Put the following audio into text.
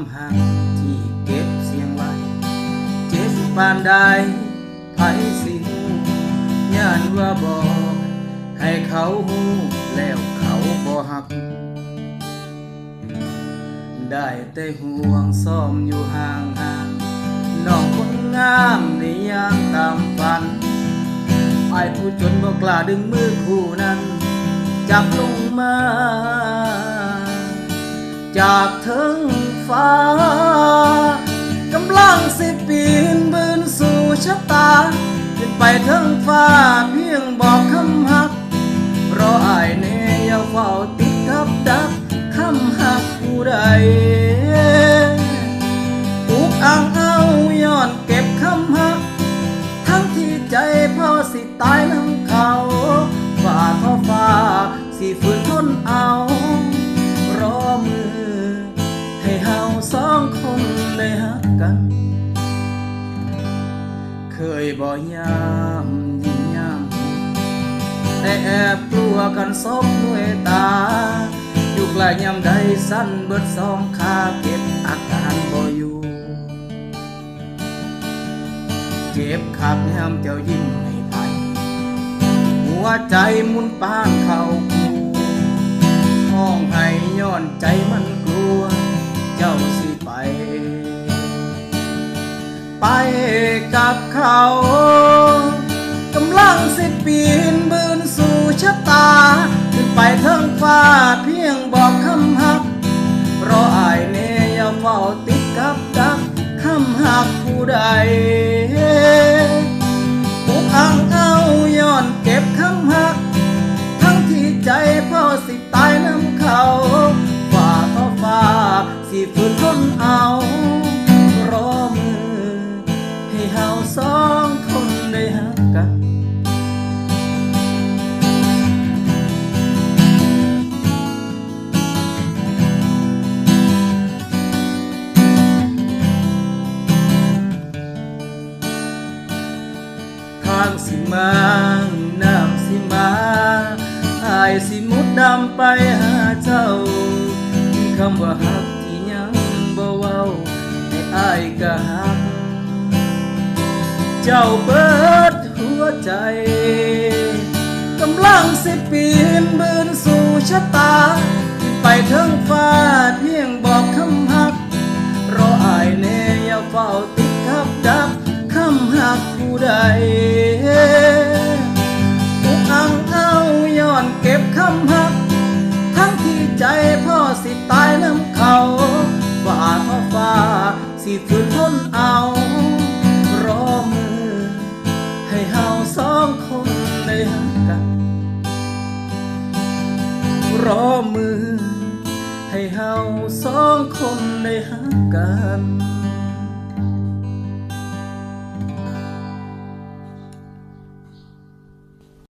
ำหักที่เก็บเสียงไว้ เจ็บปานใดไผสิหูย่านว่าบอกให้เขาหูแล้วเขาบ่หัก ได้แต่ห่วงซ่อมอยู่ห่างห่างๆน้องคนงามในยามตามฝันไอ้ผู้จนบ่กล้าดึงมือคู่นั้น จับลงมา จากเทิง ฟ้ากำลังสิปีนบืนสู่ชะตาขึ้นไปทั้งฟ้าเพียงบอกคำหัก เพราะอายเนยเฝ้าติดกับดักคำหักผู้ใดอุกอัง คนได้หักกัน เคยบ่ยามยิ่งยามแต่แอบกลัวกันซบด้วยตา อยู่ใกล้ยามใดสั้นเบิดสองขาเก็บอาการบ่อยู่เจ็บขับยามเจ้ายิ้มให้ไผหัวใจมุนปานเข้าคูห้องให้ย้อนใจมันกลัว กับเขา กำลังสิปีนบืนสู่ชะตา ขึ้นไปเทิงฟ้าเพียงบอกคำหัก เพราะอายเนยาเฝ้าติดกับดักคำหักผู้ใดปุกอังเอาย้อนเก็บคำหัก ทั้งที่ใจพ่อสิตายน้ำเขาฝ่าท้อฟ้าสิฝืนทนเอา สองคนได้หักกันทางสิมาน้ำสิมาอายสิมุดดำไปหาเจ้าคำว่าฮักที่ยังบ่เว้าให้อายก็ฮัก เจ้าเบิดหัวใจ กำลังสิปีนบืนสู่ชะตา ไปเทิงฟ้าเพียงบอกคำหัก รออายแน่อย่าเฝ้าติดกับดักคำหักผู้ใดอุกอังเอาย้อนเก็บคำหัก ทั้งที่ใจพ่อสิตายน้ำเขาฝ่าท้อฟ้าสิฝืนทนเอา รอมือ ให้เฮาสองคนได้หักกัน